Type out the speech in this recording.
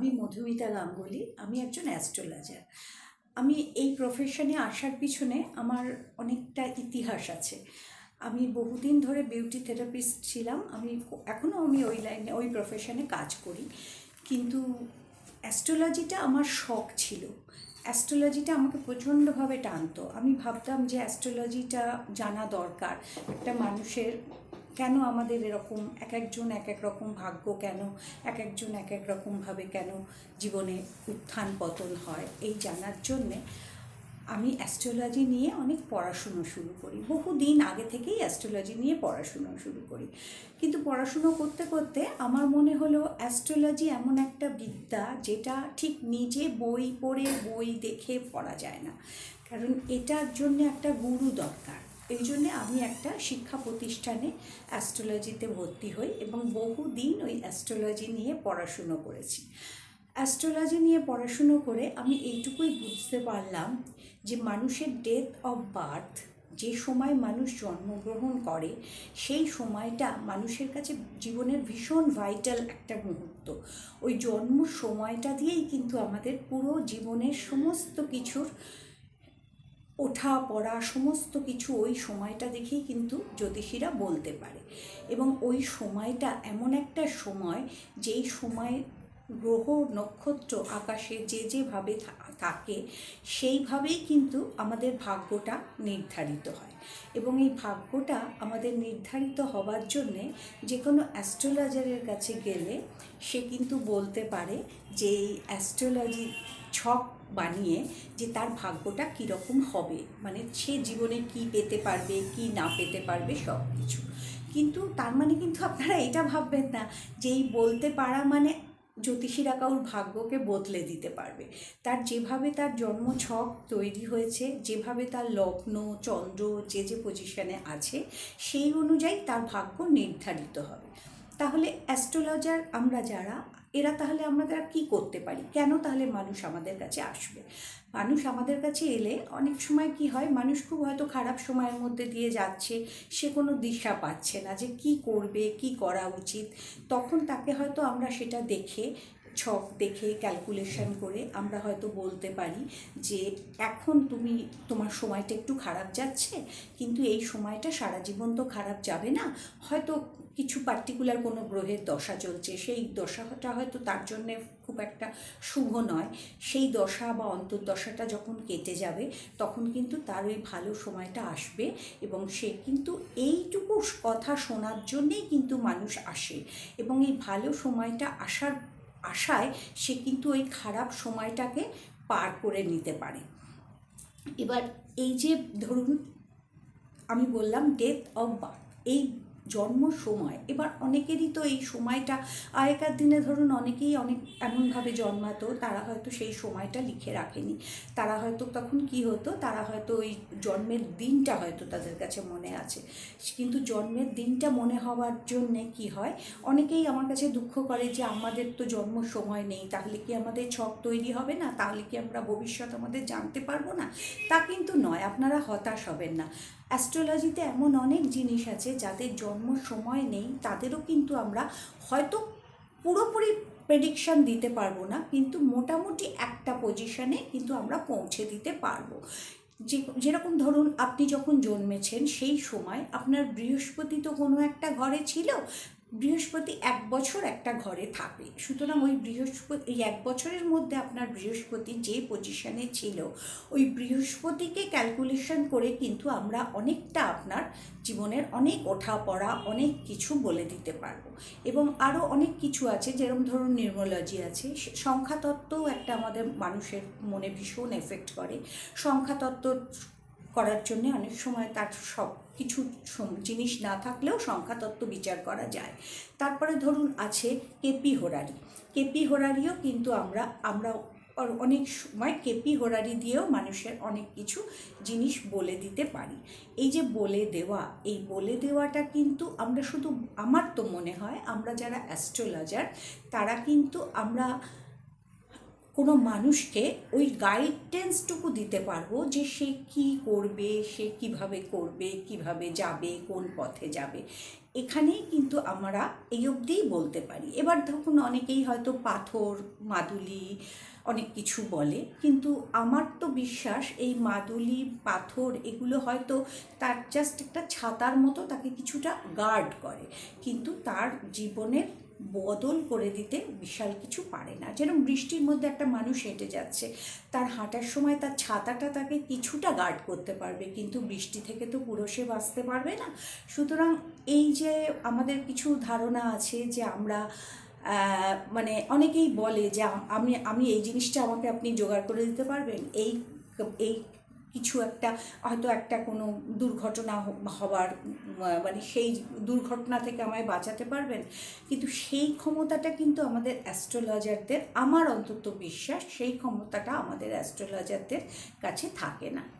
আমি মধুমিতা গাঙ্গুলি, আমি একজন অ্যাস্ট্রোলজার আমি এই প্রফেশনে আসার পিছনে আমার অনেকটা ইতিহাস আছে। আমি বহুদিন ধরে বিউটি থেরাপিস্ট ছিলাম, আমি এখনও আমি ওই লাইনে ওই প্রফেশনে কাজ করি। কিন্তু অ্যাস্ট্রোলজিটা আমার শখ ছিল। অ্যাস্ট্রোলজিটা আমাকে প্রচণ্ডভাবে টানতো। আমি ভাবতাম যে অ্যাস্ট্রোলজিটা জানা দরকার। একটা মানুষের কেন আমাদের এরকম এক একজন এক এক রকম ভাগ্য কেন? এক একজন এক এক রকমভাবে কেন জীবনে উত্থান পতন হয়? এই জানার জন্যে আমি অ্যাস্ট্রোলজি নিয়ে অনেক পড়াশুনো শুরু করি। বহুদিন আগে থেকেই অ্যাস্ট্রোলজি নিয়ে পড়াশুনো শুরু করি। কিন্তু পড়াশুনো করতে করতে আমার মনে হলো অ্যাস্ট্রোলজি এমন একটা বিদ্যা যেটা ঠিক নিজে বই পড়ে বই দেখে পড়া যায় না। কারণ এটার জন্য একটা গুরু দরকার। এই জন্যে আমি একটা শিক্ষা প্রতিষ্ঠানে অ্যাস্ট্রোলজিতে ভর্তি হই এবং বহুদিন ওই অ্যাস্ট্রোলজি নিয়ে পড়াশুনো করেছি। অ্যাস্ট্রোলজি নিয়ে পড়াশুনো করে আমি এইটুকুই বুঝতে পারলাম যে মানুষের ডেথ অফ বার্থ, যে সময় মানুষ জন্মগ্রহণ করে, সেই সময়টা মানুষের কাছে জীবনের ভীষণ ভাইটাল একটা মুহূর্ত। ওই জন্ম সময়টা দিয়েই কিন্তু আমাদের পুরো জীবনের সমস্ত কিছুর ওঠা, পড়া, সমস্ত কিছু ওই সময়টা দেখেই কিন্তু জ্যোতিষীরা বলতে পারে। এবং ওই সময়টা এমন একটা সময় যেই সময় গ্রহ, নক্ষত্র, আকাশে যে যেভাবে থাকে, সেইভাবেই কিন্তু আমাদের ভাগ্যটা নির্ধারিত হয়। এবং এই ভাগ্যটা আমাদের নির্ধারিত হওয়ার জন্যে যে কোনো অ্যাস্ট্রোলজারের কাছে গেলে সে কিন্তু বলতে পারে যে এই অ্যাস্ট্রোলজি ছক বানিয়ে যে তার ভাগ্যটা কীরকম হবে। মানে সে জীবনে কি পেতে পারবে, কি না পেতে পারবে, সব কিছু। কিন্তু তার মানে কিন্তু আপনারা এটা ভাববেন না যে এই বলতে পারা মানে জ্যোতিষীরা কাউর ভাগ্যকে বদলে দিতে পারবে। তার যেভাবে তার জন্ম ছক তৈরি হয়েছে, যেভাবে তার লগ্ন, চন্দ্র যে যে পজিশনে আছে, সেই অনুযায়ী তার ভাগ্য নির্ধারিত হবে। তাহলে অ্যাস্ট্রোলজার আমরা যারা এরা তাহলে আমরা তারা কী করতে পারি? কেন তাহলে মানুষ আমাদের কাছে আসবে? মানুষ আমাদের কাছে এলে অনেক সময় কি হয়? মানুষ খুব হয়তো খারাপ সময়ের মধ্যে দিয়ে যাচ্ছে, সে কোনো দিশা পাচ্ছে না যে কি করবে, কি করা উচিত? তখন তাকে হয়তো আমরা সেটা দেখে ছক দেখে ক্যালকুলেশন করে আমরা হয়তো বলতে পারি যে এখন তুমি, তোমার সময়টা একটু খারাপ যাচ্ছে, কিন্তু এই সময়টা সারা জীবন তো খারাপ যাবে না। হয়তো কিছু পার্টিকুলার কোনো গ্রহের দশা চলছে, সেই দশাটা হয়তো তার জন্যে খুব একটা শুভ নয়। সেই দশা বা অন্তর্দশাটা যখন কেটে যাবে, তখন কিন্তু তার ওই ভালো সময়টা আসবে এবং সে কিন্তু এইটুকু কথা শোনার জন্যেই কিন্তু মানুষ আসে এবং এই ভালো সময়টা আসার আশায় সে কিন্তু ওই খারাপ সময়টাকে পার করে নিতে পারে। এবার এই যে ধরুন, আমি বললাম ডেথ অফ বার্থ এই জন্ম সময়। এবার অনেকেরই তো এই সময়টা, আগেকার দিনে ধরুন অনেকেই অনেক এমনভাবে জন্মাতো, তারা হয়তো সেই সময়টা লিখে রাখেনি। তারা হয়তো তখন কি হতো, তারা হয়তো ওই জন্মের দিনটা হয়তো তাদের কাছে মনে আছে। কিন্তু জন্মের দিনটা মনে হওয়ার জন্যে কি হয়, অনেকেই আমার কাছে দুঃখ করে যে আমাদের তো জন্ম সময় নেই, তাহলে কি আমাদের ছক তৈরি হবে না? তাহলে কি আমরা ভবিষ্যৎ আমাদের জানতে পারব না? তা কিন্তু নয়, আপনারা হতাশ হবেন না। অ্যাস্ট্রোলজিতে এমন অনেক জিনিস আছে যাদের জন্ম সময় নেই, তাদেরও কিন্তু আমরা হয়তো পুরোপুরি প্রেডিকশান দিতে পারব না, কিন্তু মোটামুটি একটা পজিশানে কিন্তু আমরা পৌঁছে দিতে পারব। যে, যেরকম ধরুন আপনি যখন জন্মেছেন সেই সময় আপনার বৃহস্পতি তো কোনো একটা ঘরে ছিল বৃহস্পতি এক বছর একটা ঘরে থাকে। সুতরাং ওই বৃহস্পতি, এই এক বছরের মধ্যে আপনার বৃহস্পতি যে পজিশনে ছিল, ওই বৃহস্পতিকে ক্যালকুলেশন করে কিন্তু আমরা অনেকটা আপনার জীবনের অনেক ওঠা পড়া অনেক কিছু বলে দিতে পারব। এবং আরও অনেক কিছু আছে যেরকম ধরুন নিউমোলজি আছে সংখ্যাতত্ত্বও একটা আমাদের মানুষের মনে ভীষণ এফেক্ট করে। সংখ্যাতত্ত্ব করার জন্য অনেক সময় তার সব কিছু জিনিস না থাকলেও সংখ্যাতত্ত্ব বিচার করা যায়। তারপরে ধরুন আছে কেপি হোরারি কেপি হোরারিও কিন্তু আমরা আমরা অনেক সময় কেপি হোরারি দিয়েও মানুষের অনেক কিছু জিনিস বলে দিতে পারি। এই যে বলে দেওয়া, এই বলে দেওয়াটা কিন্তু আমরা শুধু, আমার তো মনে হয় আমরা যারা অ্যাস্ট্রোলজার তারা কিন্তু আমরা কোনো মানুষকে ওই গাইডেন্সটুকু দিতে পারব যে সে কি করবে, সে কীভাবে করবে, কীভাবে যাবে, কোন পথে যাবে। এখানেই কিন্তু আমরা এই অবধিই বলতে পারি। এবার ধরুন অনেকেই হয়তো পাথর, মাদুলি, অনেক কিছু বলে, কিন্তু আমার তো বিশ্বাস এই মাদুলি, পাথর এগুলো হয়তো তার জাস্ট একটা ছাতার মতো তাকে কিছুটা গার্ড করে। কিন্তু তার জীবনের বদল করে দিতে বিশাল কিছু পারে না। যেরকম বৃষ্টির মধ্যে একটা মানুষ হেঁটে যাচ্ছে। তার হাঁটার সময় তার ছাতাটা তাকে কিছুটা গার্ড করতে পারবে, কিন্তু বৃষ্টি থেকে তো পুরো সে বাঁচতে পারবে না। সুতরাং এই যে আমাদের কিছু ধারণা আছে যে আমরা মানে অনেকেই বলে যে আমি আমি এই জিনিসটা আমাকে আপনি জোগাড় করে দিতে পারবেন, এই এই কিছু একটা, হয়তো একটা কোনো দুর্ঘটনা হবার মানে সেই দুর্ঘটনা থেকে আমায় বাঁচাতে পারবেন। কিন্তু সেই ক্ষমতাটা কিন্তু আমাদের অ্যাস্ট্রোলজারদের আমার অন্তত বিশ্বাস সেই ক্ষমতাটা আমাদের অ্যাস্ট্রোলজারদের কাছে থাকে না।